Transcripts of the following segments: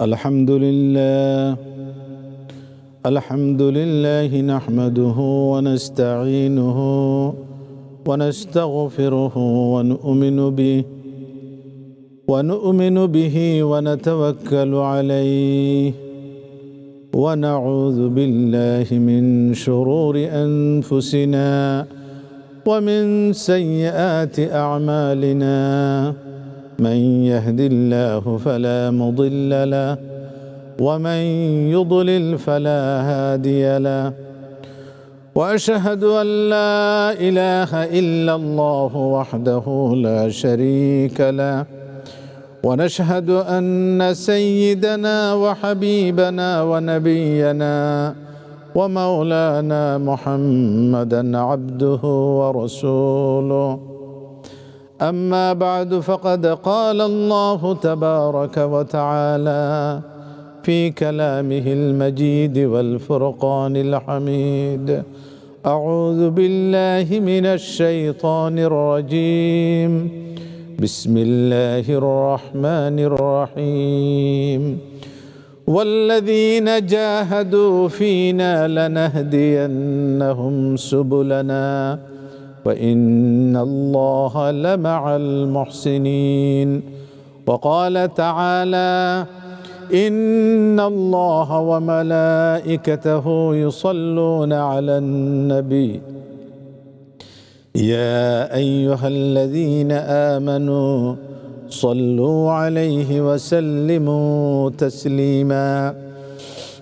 الحمد لله الحمد لله نحمده ونستعينه ونستغفره ونؤمن به ونؤمن به ونتوكل عليه. ونعوذ بالله من شرور أنفسنا ومن سيئات أعمالنا. من يهد الله فلا مضل له ومن يضلل فلا هادي له. وأشهد أن لا إله إلا الله وحده لا شريك له ونشهد أن سيدنا وحبيبنا ونبينا ومولانا محمدا عبده ورسوله. أما بعد فقد قال الله تبارك وتعالى في كلامه المجيد والفرقان الحميد. أعوذ بالله من الشيطان الرجيم. بسم الله الرحمن الرحيم. والذين جاهدوا فينا لنهدينهم سبلنا. وإن الله لمع المحسنين. وقال تعالى إن الله وملائكته يصلون على النبي. يا أيها الذين آمنوا صلوا عليه وسلموا تسليما.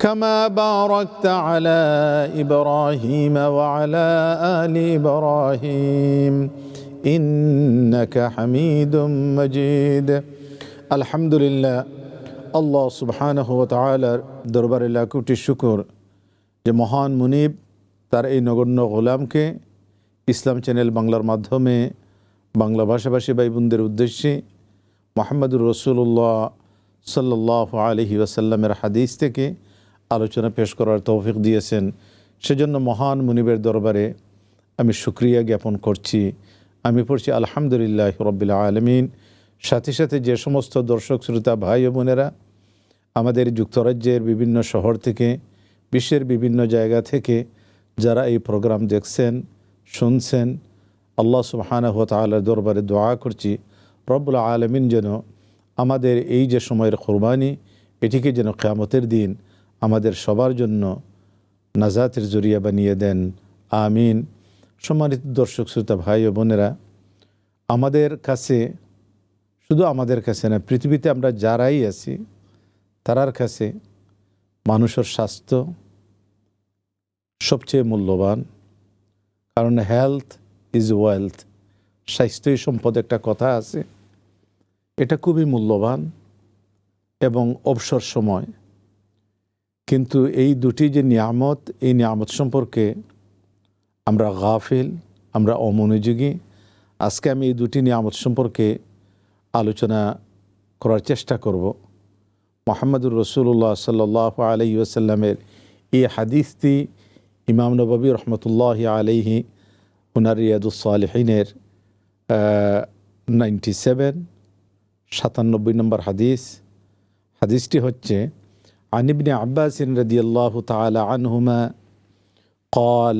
كما باركت على ابراهيم وعلى ال ابراهيم انك حميد مجيد الحمد لله আল্লাহ সুবহানাহু ওয়া তাআলার দরবারে লাখোটি শুকর যে মহান মুনিব তার এই নগণ্য গোলামকে ইসলাম চ্যানেল বাংলার মাধ্যমে বাংলা ভাষাভাষী ভাই বোনদের উদ্দেশ্যে মোহাম্মদুর রসুল্লাহ সাল্লাহ আলহি ওয়াসাল্লামের হাদিস থেকে আলোচনা পেশ করার তৌফিক দিয়েছেন। সেজন্য মহান মুনিবের দরবারে আমি সুক্রিয়া জ্ঞাপন করছি। আমি পড়ছি আলহামদুলিল্লাহ রব্বিল আলমিন। সাথে সাথে যে সমস্ত দর্শক, শ্রোতা, ভাই ও বোনেরা আমাদের যুক্তরাজ্যের বিভিন্ন শহর থেকে, বিশ্বের বিভিন্ন জায়গা থেকে যারা এই প্রোগ্রাম দেখছেন, শুনছেন, আল্লাহ সুবাহানা তালার দরবারে দোয়া করছি, রব্বুল আলমিন যেন আমাদের এই যে সময়ের কোরবানি, এটিকে যেন কেয়ামতের দিন আমাদের সবার জন্য নাজাতের জরিয়া বানিয়ে দেন। আমিন। সম্মানিত দর্শক, শ্রোতা, ভাই ও বোনেরা, আমাদের কাছে শুধু আমাদের কাছে না, পৃথিবীতে আমরা যারাই আছি, তারার কাছে মানুষের স্বাস্থ্য সবচেয়ে মূল্যবান। কারণ হেলথ ইজ ওয়েলথ স্বাস্থ্যই সম্পদ একটা কথা আছে। এটা খুবই মূল্যবান এবং অবসর সময়। কিন্তু এই দুটি যে নিয়ামত, এই নিয়ামত সম্পর্কে আমরা গাফিল, আমরা অমনোযোগী। আজকে আমি এই দুটি নিয়ামত সম্পর্কে আলোচনা করার চেষ্টা করব। মোহাম্মদুর রসুল্লাহ সাল্লাহ আলহি আসাল্লামের এই হাদিসটি ইমাম নবী রহমতুল্লাহ আলহি উনার রিয়াদুসালহিনের নাইনটি সেভেন সাতানব্বই নম্বর হাদিস। হাদিসটি হচ্ছে আনিবনে আব্বাসিন রদি আল্লাহ তালা আনহুমা قال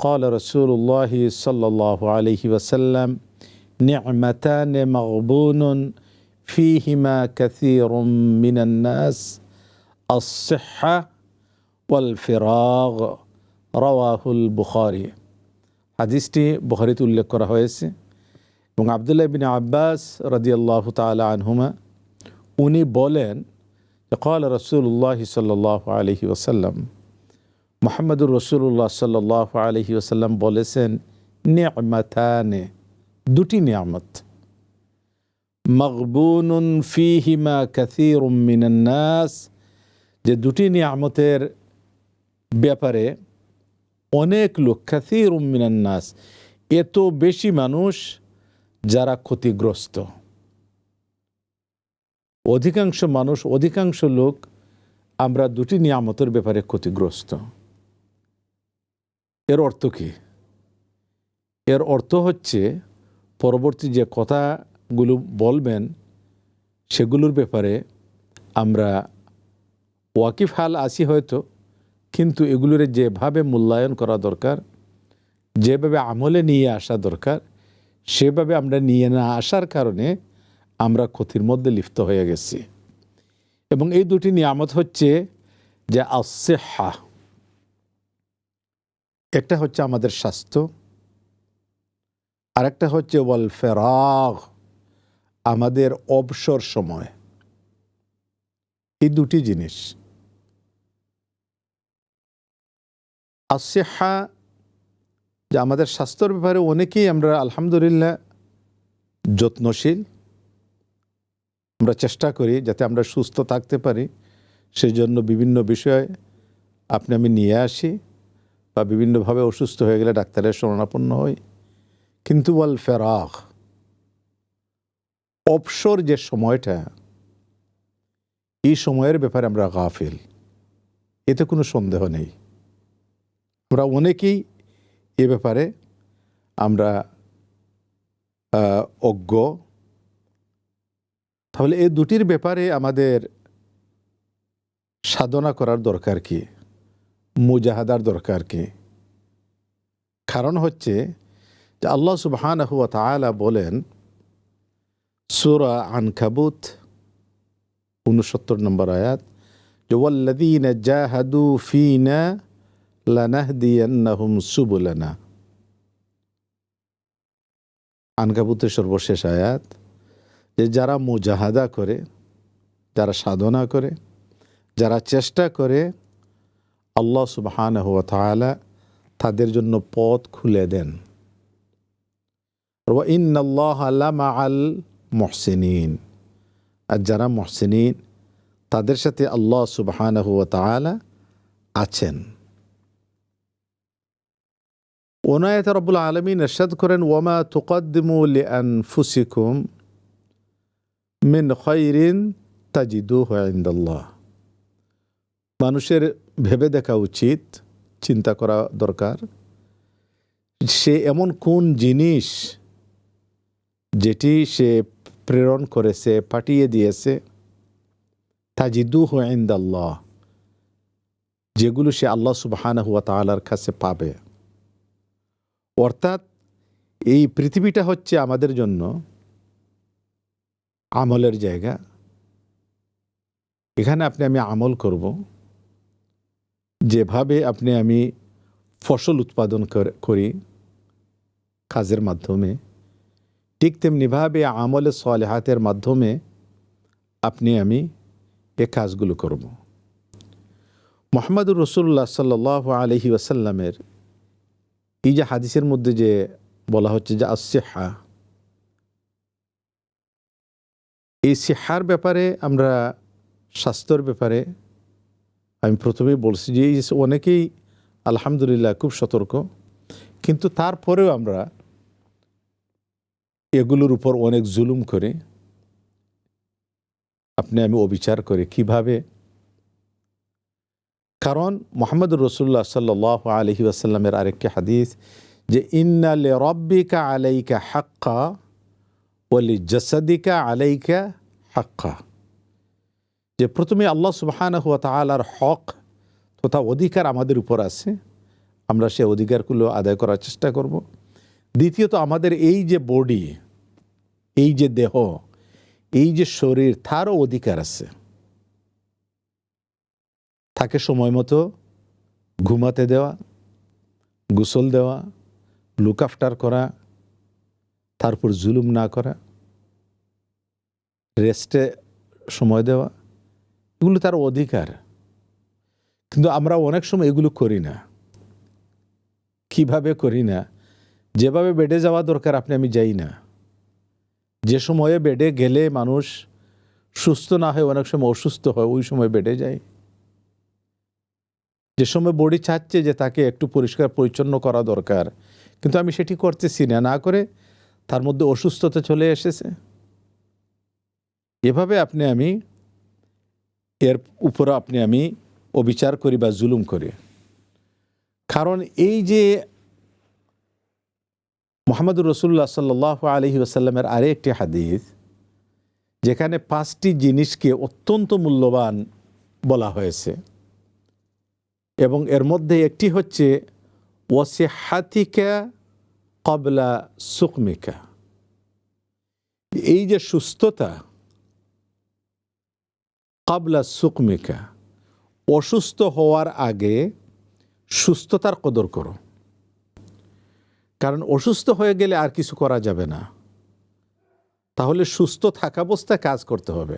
قال رسول الله صلى الله عليه وسلم نعمتان مغبون فيهما كثير من الناس الصحة والفراغ رواه البخاري হাদিসটি বখারিতে উল্লেখ করা হয়েছে এবং আবদুল্লাহ বিন আব্বাস রদিয়াল্লাহ তালা আনহুমা উনি বলেন কল রসুল্লাহ সাল্লাহ আলহি ওসাল্লাম মোহাম্মদুর রসুল্লাহ সাল্লাহ আলহি ওসাল্লাম বলেছেন, নিয়ামাতানে দুটি নিয়ামত। মকবুনুন ফিহিমা কাসির মিনান্নাস যে দুটি নিয়ামতের ব্যাপারে অনেক লোক খাসির উম্মিনান্নাস এত বেশি মানুষ যারা ক্ষতিগ্রস্ত। অধিকাংশ মানুষ, অধিকাংশ লোক আমরা দুটি নিয়ামতের ব্যাপারে ক্ষতিগ্রস্ত। এর অর্থ কি? এর অর্থ হচ্ছে পরবর্তী যে কথাগুলো বলবেন, সেগুলোর ব্যাপারে আমরা ওয়াকিফ হাল আসি হয়তো, কিন্তু এগুলোর যেভাবে মূল্যায়ন করা দরকার, যেভাবে আমলে নিয়ে আসা দরকার, সেভাবে আমরা নিয়ে না আসার কারণে আমরা ক্ষতির মধ্যে লিপ্ত হয়ে গেছি। এবং এই দুটি নিয়ামত হচ্ছে যে আসেহা একটা হচ্ছে আমাদের স্বাস্থ্য, আরেকটা হচ্ছে ওয়াল ফেরাগ আমাদের অবসর সময়। এই দুটি জিনিস। আসেহা যে আমাদের স্বাস্থ্যর ব্যাপারে অনেকেই আমরা আলহামদুলিল্লাহ যত্নশীল আমরা চেষ্টা করি যাতে আমরা সুস্থ থাকতে পারি। সেই জন্য বিভিন্ন বিষয়ে আপনি আমি নিয়ে আসি বা বিভিন্নভাবে অসুস্থ হয়ে গেলে ডাক্তারের শরণাপন্ন হই। কিন্তু ওয়াল ফেরাক অবসর যে সময়টা, এই সময়ের ব্যাপারে আমরা গাফিল। এতে কোনো সন্দেহ নেই। আমরা অনেকেই এ ব্যাপারে আমরা অজ্ঞ তাহলে এই দুটির ব্যাপারে আমাদের সাধনা করার দরকার কি? মুজাহাদার দরকার কি? কারণ হচ্ছে যে আল্লাহ সুবহান বলেন, সুরা আনকাবুত উনসত্তর নম্বর আয়াত, যে ওয়াল্লাদিন জাহাদু ফিনা লানাহদিয়ান্নাহুম সুবুলানা। আনকাবুতের সর্বশেষ আয়াত যে যারা মুজাহাদা করে, যারা সাধনা করে, যারা চেষ্টা করে, আল্লাহ সুবহান হুয়া তালা তাদের জন্য পথ খুলে দেন। আল মহসিনিন। আর যারা মহসিনিন, তাদের সাথে আল্লাহ সুবহান হুয়া তালা আছেন। ওনায়ত রব্বুল আলমিন এরশাদ করেন ওয়ামা তুকদ্দিমু লিআনফুসিকুম মিন খৈরিন তাজিদু ইনদাল্লাহ মানুষের ভেবে দেখা উচিত, চিন্তা করা দরকার। সে এমন কোন জিনিস যেটি সে প্রেরণ করেছে, পাঠিয়ে দিয়েছে? তাজিদু ইনদাল্লাহ, যেগুলো সে আল্লাহ সুবাহান হুয়া তালার কাছে পাবে। অর্থাৎ এই পৃথিবীটা হচ্ছে আমাদের জন্য আমলের জায়গা। এখানে আপনি, আমি আমল করব। যেভাবে আপনি, আমি ফসল উৎপাদন করি কাজের মাধ্যমে, ঠিক তেমনিভাবে আমলে সলেহাতের মাধ্যমে আপনি, আমি এ কাজগুলো করব। মোহাম্মদুর রসুল্লাহ সাল্লাহ আলহি ওয়াসাল্লামের এই যে হাদিসের মধ্যে যে বলা হচ্ছে যে আসেহা এই সেহার ব্যাপারে আমরা, স্বাস্থ্যর ব্যাপারে আমি প্রথমেই বলছি যে অনেকেই আলহামদুলিল্লাহ খুব সতর্ক, কিন্তু তারপরেও আমরা এগুলোর উপর অনেক জুলুম করে আপনি আমি অবিচার করে কীভাবে? কারণ মোহাম্মদ রসুল্লাহ সাল্লাহ আলহি আসাল্লামের আরেকটি হাদিস যে ইন্নালে রব্বিকা আলাইকা হাক্কা ওলি জসাদিকা আলাইকা হাক্কা যে প্রথমে আল্লাহ সুবাহান হুয়া তালার হক তথা অধিকার আমাদের উপর আছে, আমরা সে অধিকারগুলো আদায় করার চেষ্টা করব। দ্বিতীয়ত, আমাদের এই যে বডি এই যে দেহ, এই যে শরীর, তারও অধিকার আছে। তাকে সময় মতো ঘুমাতে দেওয়া, গোসল দেওয়া লুক আফটার করা, তারপর জুলুম না করা রেস্টে সময় দেওয়া, এগুলো তার অধিকার। কিন্তু আমরা অনেক সময় এগুলো করি না। কীভাবে করি না? যেভাবে বেডে যাওয়া দরকার, আপনি, আমি যাই না। যে সময়ে বেডে গেলে মানুষ সুস্থ না হয়, অনেক সময় অসুস্থ হয়, ওই সময় বেডে যায় যে সময় বডি চাচ্ছে যে তাকে একটু পরিষ্কার, পরিচ্ছন্ন করা দরকার, কিন্তু আমি সেটি করতেছি না। না করে তার মধ্যে অসুস্থতা চলে এসেছে। এভাবে আপনি আমি, এর উপরে আপনি আমি অবিচার করি বা জুলুম করি। কারণ এই যে মোহাম্মদুর রসুল্লাহ সাল্লাহ আলহি আসাল্লামের আরেকটি হাদিস, যেখানে পাঁচটি জিনিসকে অত্যন্ত মূল্যবান বলা হয়েছে। এবং এর মধ্যে একটি হচ্ছে ওসে হাতিকা কবলা সুকমিকা। এই যে সুস্থতা কাবলা সুকমিকা, অসুস্থ হওয়ার আগে সুস্থতার কদর করো। কারণ অসুস্থ হয়ে গেলে আর কিছু করা যাবে না। তাহলে সুস্থ থাকা অবস্থায় কাজ করতে হবে।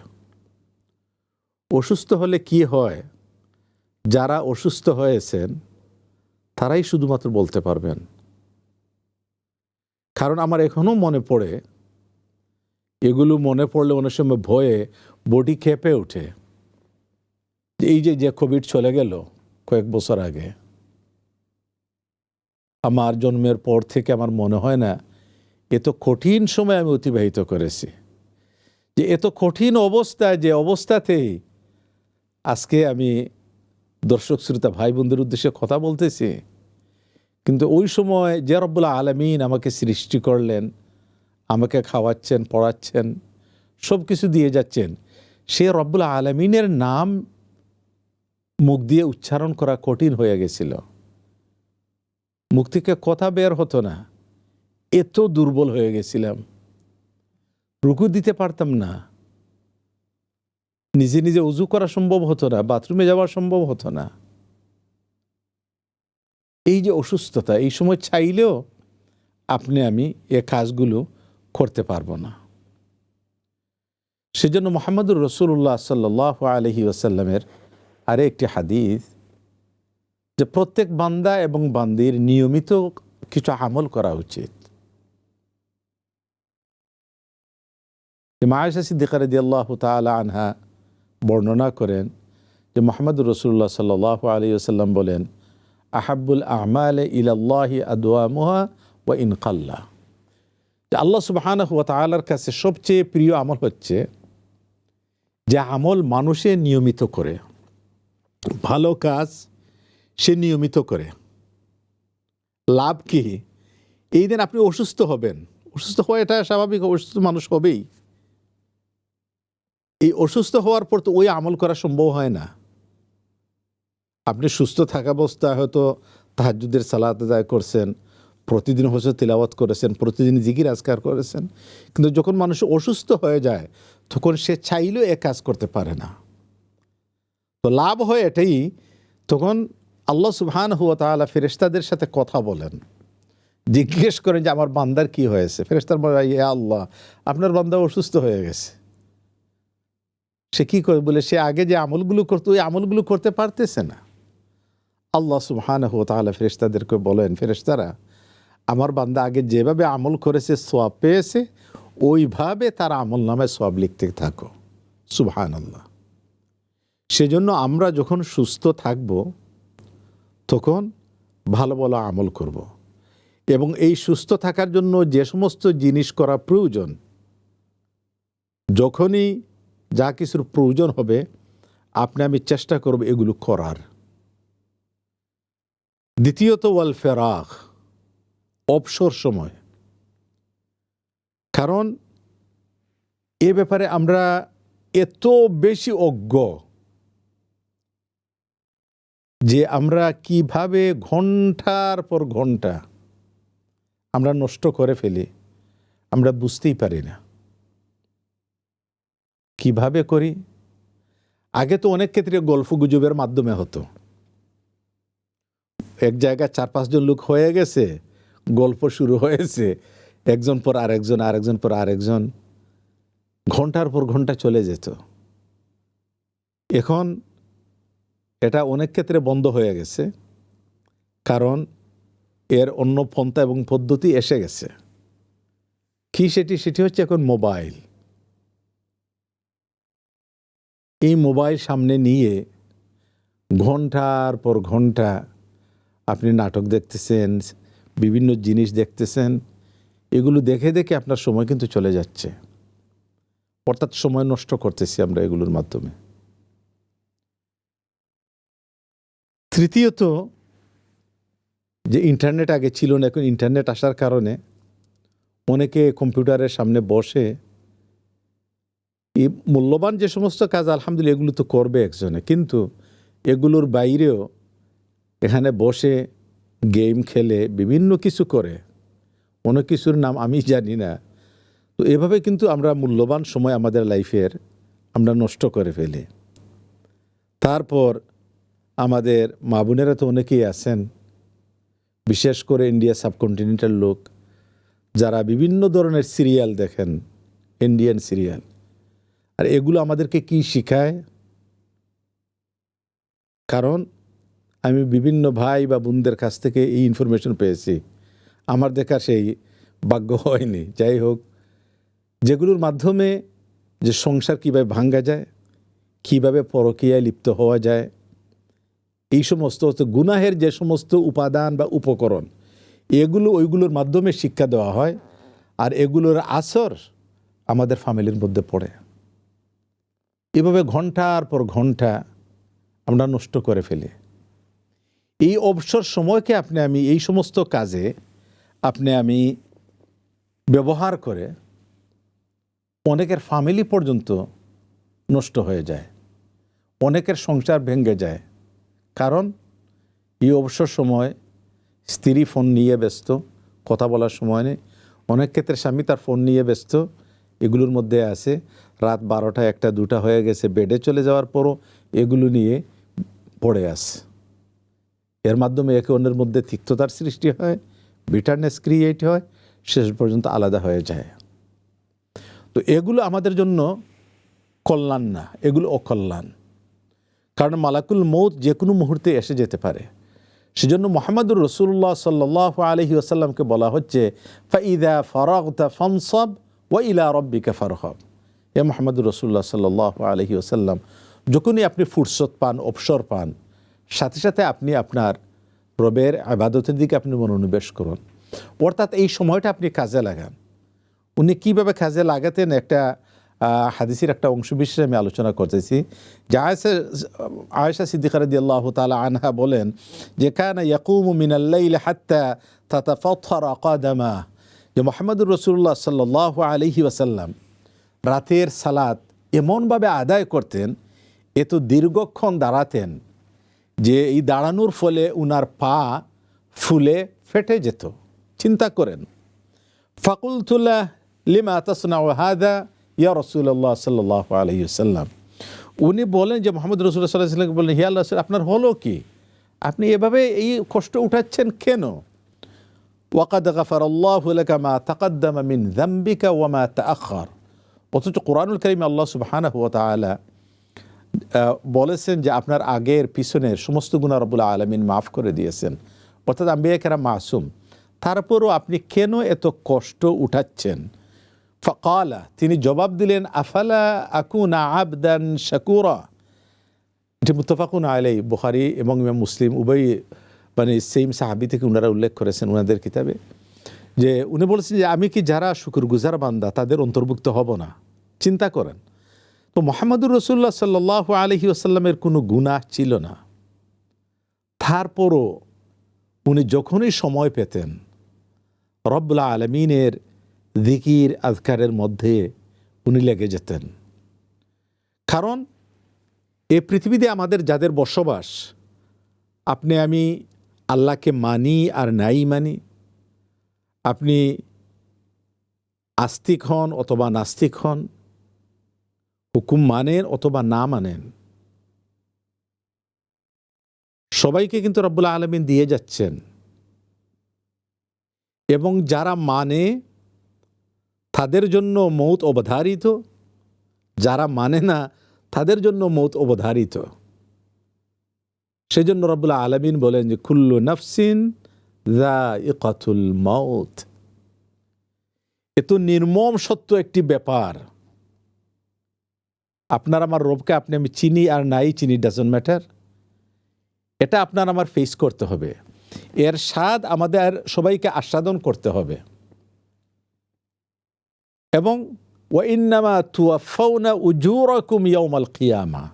অসুস্থ হলে কি হয়? যারা অসুস্থ হয়েছেন, তারাই শুধুমাত্র বলতে পারবেন। কারণ আমার এখনও মনে পড়ে, এগুলো মনে পড়লে অনেক সময় ভয়ে বডি খেপে ওঠে। এই যে যে কোভিড চলে গেল কয়েক বছর আগে, আমার জন্মের পর থেকে আমার মনে হয় না এত কঠিন সময় আমি অতিবাহিত করেছি। যে এত কঠিন অবস্থায় যে অবস্থাতেই আজকে আমি দর্শক, শ্রোতা, ভাই বোনদের উদ্দেশ্যে কথা বলতেছি। কিন্তু ওই সময় যে রব্বুল আলমিন আমাকে সৃষ্টি করলেন, আমাকে খাওয়াচ্ছেন, পড়াচ্ছেন সব কিছু দিয়ে যাচ্ছেন সে রব্বুল আলমিনের নাম মুখ দিয়ে উচ্চারণ করা কঠিন হয়ে গেছিল। মুখ থেকে কথা বের হতো না। এত দুর্বল হয়ে গেছিলাম। রুকু দিতে পারতাম না। নিজে নিজে উজু করা সম্ভব হতো না, বাথরুমে যাওয়া সম্ভব হতো না। এই যে অসুস্থতা, এই সময় চাইলেও আপনি, আমি এ কাজগুলো করতে পারব না। সেজন্য মোহাম্মদুর রসুল্লাহ সাল্লাহ আলহি ওসাল্লামের আরে একটি হাদিস যে প্রত্যেক বান্দা এবং বান্দির নিয়মিত কিছু আমল করা উচিত। মায়েশা সিদ্দিকার দিয়াল্লাহ তালা আনহা বর্ণনা করেন যে মোহাম্মদ রসুল্লাহ সাল্লাহ আলী আসাল্লাম বলেন আহাবুল আমাল ইলাল্লাহি আদোয়ামুহা ও ইনকাল্লা। আল্লাহ সুবাহান হুয়া তালার কাছে সবচেয়ে প্রিয় আমল হচ্ছে যে আমল মানুষে নিয়মিত করে, ভালো কাজ সে নিয়মিত করে। লাভ কি? এই দিন আপনি অসুস্থ হবেন। অসুস্থ হওয়া এটা স্বাভাবিক, অসুস্থ মানুষ হবেই। এই অসুস্থ হওয়ার পর তো ওই আমল করা সম্ভব হয় না। আপনি সুস্থ থাকা অবস্থায় হয়তো তাহাজুদের সালাত দায় করছেন প্রতিদিন হচ্ছে তিলাওয়াত করেছেন, প্রতিদিন জিকির আজকার করেছেন। কিন্তু যখন মানুষ অসুস্থ হয়ে যায়, তখন সে চাইলেও এ কাজ করতে পারে না। তো লাভ হয় এটাই, তখন আল্লাহ সুবহান হুয়া তালা ফেরেস্তাদের সাথে কথা বলেন। জিজ্ঞেস করেন যে, আমার বান্দার কি হয়েছে? ফেরেস্তার বলে ইয়ে আল্লাহ, আপনার বান্দা অসুস্থ হয়ে গেছে। সে কী করে বলে, সে আগে যে আমলগুলো করতো, ওই আমলগুলো করতে পারতেছে না। আল্লাহ সুবহান হুয়া তাহলে ফেরেস্তাদেরকে বলেন ফেরেস্তারা আমার বান্দা আগে যেভাবে আমল করেছে সোয়াব পেয়েছে, ওইভাবে তার আমল নামে সব লিখতে থাকো। সুবহান সেজন্য আমরা যখন সুস্থ থাকব, তখন ভালো ভালো আমল করব। এবং এই সুস্থ থাকার জন্য যে সমস্ত জিনিস করা প্রয়োজন, যখনই যা কিছুর প্রয়োজন হবে, আপনি আমি চেষ্টা করব এগুলো করার। দ্বিতীয়ত, ওয়াল ফেরাক অবসর সময়। কারণ, এ ব্যাপারে আমরা এত বেশি অজ্ঞ যে আমরা কীভাবে ঘণ্টার পর ঘণ্টা আমরা নষ্ট করে ফেলি, আমরা বুঝতেই পারি না। কীভাবে করি? আগে তো অনেক ক্ষেত্রে গল্প গুজবের মাধ্যমে হতো। এক জায়গায় চার পাঁচজন লোক হয়ে গেছে গল্প শুরু হয়েছে। একজন পর আরেকজন আরেকজন পর আরেকজন। ঘণ্টার পর ঘণ্টা চলে যেত। এখন এটা অনেক ক্ষেত্রে বন্ধ হয়ে গেছে। কারণ এর অন্য পন্থা এবং পদ্ধতি এসে গেছে। কি সেটি? সেটি হচ্ছে এখন মোবাইল। এই মোবাইল সামনে নিয়ে ঘণ্টার পর ঘণ্টা আপনি নাটক দেখতেছেন বিভিন্ন জিনিস দেখতেছেন, এগুলো দেখে দেখে আপনার সময় কিন্তু চলে যাচ্ছে। অর্থাৎ সময় নষ্ট করতেছি আমরা এগুলোর মাধ্যমে। তৃতীয়ত, যে ইন্টারনেট আগে ছিল না, এখন ইন্টারনেট আসার কারণে অনেকে কম্পিউটারের সামনে বসে এই মূল্যবান যে সমস্ত কাজ, আলহামদুলিল্লাহ এগুলো তো করবে একজনে, কিন্তু এগুলোর বাইরেও এখানে বসে গেম খেলে বিভিন্ন কিছু করে অনেক কিছুর নাম আমি জানি না। তো এভাবে কিন্তু আমরা মূল্যবান সময় আমাদের লাইফের আমরা নষ্ট করে ফেলি। তারপর আমাদের মা বোনেরা তো অনেকেই আছেন, বিশেষ করে ইন্ডিয়া সাবকন্টিনেন্টাল লোক, যারা বিভিন্ন ধরনের সিরিয়াল দেখেন, ইন্ডিয়ান সিরিয়াল। আর এগুলো আমাদেরকে কি শিখায়? কারণ আমি বিভিন্ন ভাই বা বোনদের কাছ থেকে এই ইনফরমেশন পেয়েছি। আমার দেখা সেই ভাগ্য হয়নি। যাই হোক, যেগুলোর মাধ্যমে যে সংসার কীভাবে ভাঙ্গা যায়, কীভাবে পরকীয়ায় লিপ্ত হওয়া যায়, এই সমস্ত গুনাহের যে সমস্ত উপাদান বা উপকরণ, এগুলো ওইগুলোর মাধ্যমে শিক্ষা দেওয়া হয় আর এগুলোর আসর আমাদের ফ্যামিলির মধ্যে পড়ে। এভাবে ঘণ্টার পর ঘণ্টা আমরা নষ্ট করে ফেলি। এই অবসর সময়কে আপনি আমি, এই সমস্ত কাজে আপনি আমি ব্যবহার করে অনেকের ফ্যামিলি পর্যন্ত নষ্ট হয়ে যায়। অনেকের সংসার ভেঙে যায়। কারণ এই অবসর সময় স্ত্রী ফোন নিয়ে ব্যস্ত, কথা বলার সময় নেই। অনেক ক্ষেত্রে স্বামী তার ফোন নিয়ে ব্যস্ত, এগুলোর মধ্যে আছে, রাত বারোটা, একটা, দুটা হয়ে গেছে বেডে চলে যাওয়ার পরও এগুলো নিয়ে পড়ে আসে এর মাধ্যমে একে অন্যের মধ্যে তিক্ততার সৃষ্টি হয় বিটারনেস ক্রিয়েট হয়, শেষ পর্যন্ত আলাদা হয়ে যায়। তো এগুলো আমাদের জন্য কল্যাণ না, এগুলো অকল্যাণ। কারণ মালাকুল মৌত যে কোনো মুহূর্তে এসে যেতে পারে। সেজন্য মোহাম্মদুর রসুল্লাহ সাল্লাহ আলহি আসাল্লামকে বলা হচ্ছে, ফাইদা ফরগতা ফনসব ওয়া ইলা রব্বিকা ফারহব। এ মোহাম্মদুর রসুল্লাহ সাল্লাহ আলহি আসাল্লাম যখনই আপনি ফুরসত পান, অবসর পান সাথে সাথে আপনি আপনার রবের আবাদতের দিকে আপনি মনোনিবেশ করুন। অর্থাৎ এই সময়টা আপনি কাজে লাগান। উনি কীভাবে কাজে লাগাতেন একটা হাদিসের একটা অংশ বিশেষ আমি আলোচনা করতেছি। যে আয়সা আয়সা সিদ্দিকারদি আল্লাহ তালা আনহা বলেন যে, কানা ইয়াকুম মিনাল্লাইল হাত্তা তাতা ফথর আকাদামা যে মোহাম্মদুর রসুল্লাহ সাল্লাহ আলহি ওয়াসাল্লাম রাতের সালাত এমনভাবে আদায় করতেন, এত দীর্ঘক্ষণ দাঁড়াতেন যে এই দাঁড়ানোর ফলে উনার পা ফুলে ফেটে যেত। চিন্তা করেন। ফাকুলতুল্লাহ লিমা তসনা হাদা, ইয়া রসুল্লাহ সাল্লাহ আলহিসাল্লাম উনি বলেন যে মোহাম্মদ রসুল্লাহ সাল্লাহ বললেন হিয়া আল্লাহ আপনার হলো কি? আপনি এভাবে এই কষ্ট উঠাচ্ছেন কেন? ওয়াকাদ গাফার আল্লাহ মা তাকাদ্দামা মিন জাম্বিকা ওয়ামা তাআখার অথচ কোরআনুল করিম আল্লাহ সুবহানাহু ওয়া তাআলা বলেছেন যে আপনার আগের পিছনের সমস্ত গুণা রবুল্লা আলমিন মাফ করে দিয়েছেন। অর্থাৎ আমি আম্বিয়াকেরা মাসুম, তারপরও আপনি কেন এত কষ্ট উঠাচ্ছেন? ফকালা, তিনি জবাব দিলেন, আফালা আকুনা আবদান শাকুরা। এটি মুতফাকুন আলাই বুখারি এবং মুসলিম উভয় মানে সেম সাহাবি থেকে ওনারা উল্লেখ করেছেন ওনাদের কিতাবে, যে উনি বলেছেন যে, আমি কি যারা শুকুর গুজার বান্দা, তাদের অন্তর্ভুক্ত হব না? চিন্তা করেন। তো মোহাম্মদুর রসুল্লাহ সাল্লাহ আলহি আসাল্লামের কোনো গুনাহ ছিল না। তারপরও উনি যখনই সময় পেতেন রব্লা আলমিনের দিকির আজকারের মধ্যে উনি লেগে যেতেন। কারণ এ পৃথিবীতে আমাদের যাদের বসবাস, আপনি আমি আল্লাহকে মানি আর নাই মানি, আপনি আস্তিক হন অথবা নাস্তিক হন হুকুম মানেন অথবা না মানেন। সবাইকে কিন্তু রব্বুল আলমিন দিয়ে যাচ্ছেন। এবং যারা মানে তাদের জন্য মৌত অবধারিত। যারা মানে না, তাদের জন্য মৌত অবধারিত। সেজন্য রব্বুল্লাহ আলমিন বলেন যে, কুল্লু নফসিন দা ইকাতুল মৌত এত নির্মম সত্য একটি ব্যাপার। আপনার আমার রবকে আপনি আমি চিনি আর নাই, চিনি ডাজন্ট ম্যাটার এটা আপনার আমার ফেস করতে হবে। এর স্বাদ আমাদের সবাইকে আস্বাদন করতে হবে। এবং ওয়াইন্নামা তুয়াফাউনা উজুরাকুম ইয়াউমাল কিয়ামা।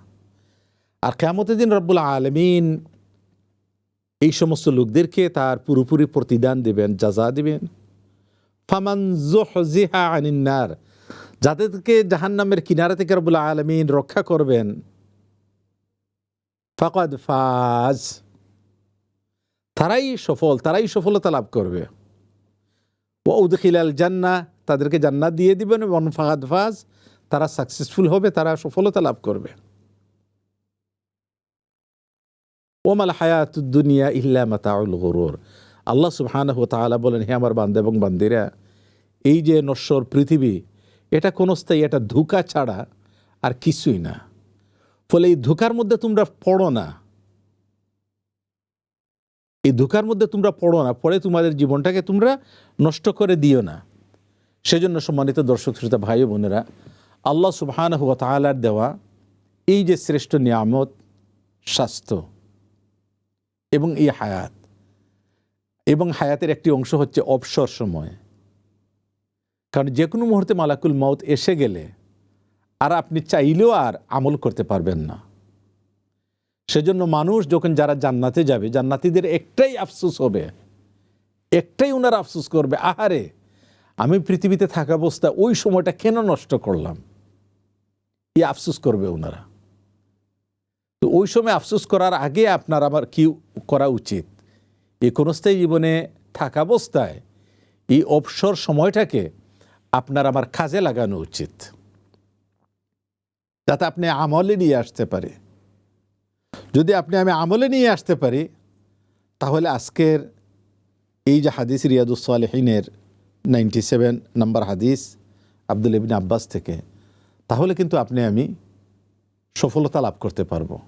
আর কেমতের দিন রব্বুল আলমিন এই সমস্ত লোকদেরকে তার পুরোপুরি প্রতিদান দিবেন যাজা দিবেন। ফামান জুহজিহা আনিন্নার যাদেরকে জাহান্নামের কিনারা থেকে রব্বুল আলমিন রক্ষা করবেন, ফাকাদ ফাজ। তারাই সফল, তারাই সফলতা লাভ করবে। ও জান্না তাদেরকে জান্নাত দিয়ে দিবেন এবং ফাহাদ ফাজ, তারা সাকসেসফুল হবে, তারা সফলতা লাভ করবে। ওমাল হায়াত দুনিয়া ইল্লা মাতাউল গরুর। আল্লাহ সুবহানাহু তাআলা বলেন, হে আমার বান্দা এবং বান্দিরা, এই যে নশ্বর পৃথিবী এটা কোনো স্থায়ী, এটা ধোঁকা ছাড়া আর কিছুই না। ফলে এই ধোকার মধ্যে তোমরা পড়ো না। এই ধোকার মধ্যে তোমরা পড়ো না পড়ে তোমাদের জীবনটাকে তোমরা নষ্ট করে দিও না। সেজন্য সম্মানিত দর্শক, শ্রোতা, ভাই বোনেরা, আল্লাহ সুবহান হুয়া তালার দেওয়া এই যে শ্রেষ্ঠ নিয়ামত, স্বাস্থ্য এবং এই হায়াত। এবং হায়াতের একটি অংশ হচ্ছে অবসর সময়। কারণ যে কোনো মুহূর্তে মালাকুল মউত এসে গেলে আর আপনি চাইলেও আর আমল করতে পারবেন না। সেজন্য মানুষ যখন যারা জান্নাতে যাবে, জান্নাতিদের একটাই আফসোস হবে, একটাই ওনারা আফসোস করবে, আহারে, আমি পৃথিবীতে থাকা অবস্থা ওই সময়টা কেন নষ্ট করলাম? এই আফসুস করবে ওনারা তো ওই সময় আফসুস করার আগে আপনার আবার কি করা উচিত? এই কোনস্থায়ী জীবনে থাকা অবস্থায় এই অবসর সময়টাকে আপনার আমার কাজে লাগানো উচিত। যাতে আপনি আমলে নিয়ে আসতে পারে। যদি আপনি আমি আমলে নিয়ে আসতে পারি, তাহলে আজকের এই যে হাদিস রিয়াদুসালেহিনের নাইনটি সেভেন নাম্বার হাদিস আব্দুল ইবিন আব্বাস থেকে, তাহলে কিন্তু আপনি আমি সফলতা লাভ করতে পারব।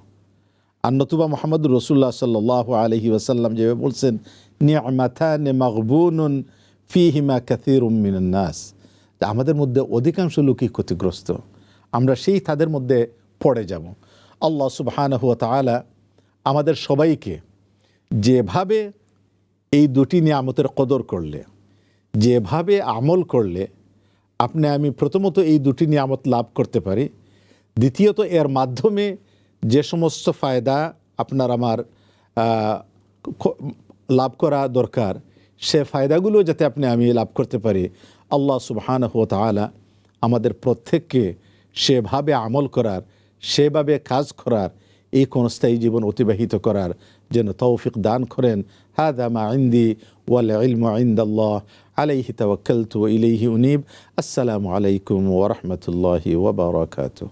আর নতুবা মোহাম্মদ রসুল্লাহ সাল্লাহ আলহি ওয়াসাল্লাম যেভাবে বলছেন নিয়ামাথা নে মকবুন ফি হিমা কাথির উম্মিনাস আমাদের মধ্যে অধিকাংশ লোকই ক্ষতিগ্রস্ত। আমরা সেই তাদের মধ্যে পড়ে যাব। আল্লাহ সুবহান হুয়া তালা আমাদের সবাইকে যেভাবে এই দুটি নিয়ামতের কদর করলে, যেভাবে আমল করলে আপনি আমি প্রথমত এই দুটি নিয়ামত লাভ করতে পারি। দ্বিতীয়ত, এর মাধ্যমে যে সমস্ত ফায়দা আপনার আমার লাভ করা দরকার, সে ফায়দাগুলো যাতে আপনি আমি লাভ করতে পারি। আল্লাহ সুবহান হুয়া তালা আমাদের প্রত্যেককে সেভাবে আমল করার, সেভাবে কাজ করার, এই স্থায়ী জীবন অতিবাহিত করার যেন তৌফিক দান করেন। হাদা মা ইন্দি ওয়াল ইলমু ইন্দাল্লাহ। আলাইহি তাওয়াক্কালতু ইলাইহি উনিব। আসসালামু আলাইকুম ওয়া রাহমাতুল্লাহি ওয়া বারাকাতুহু।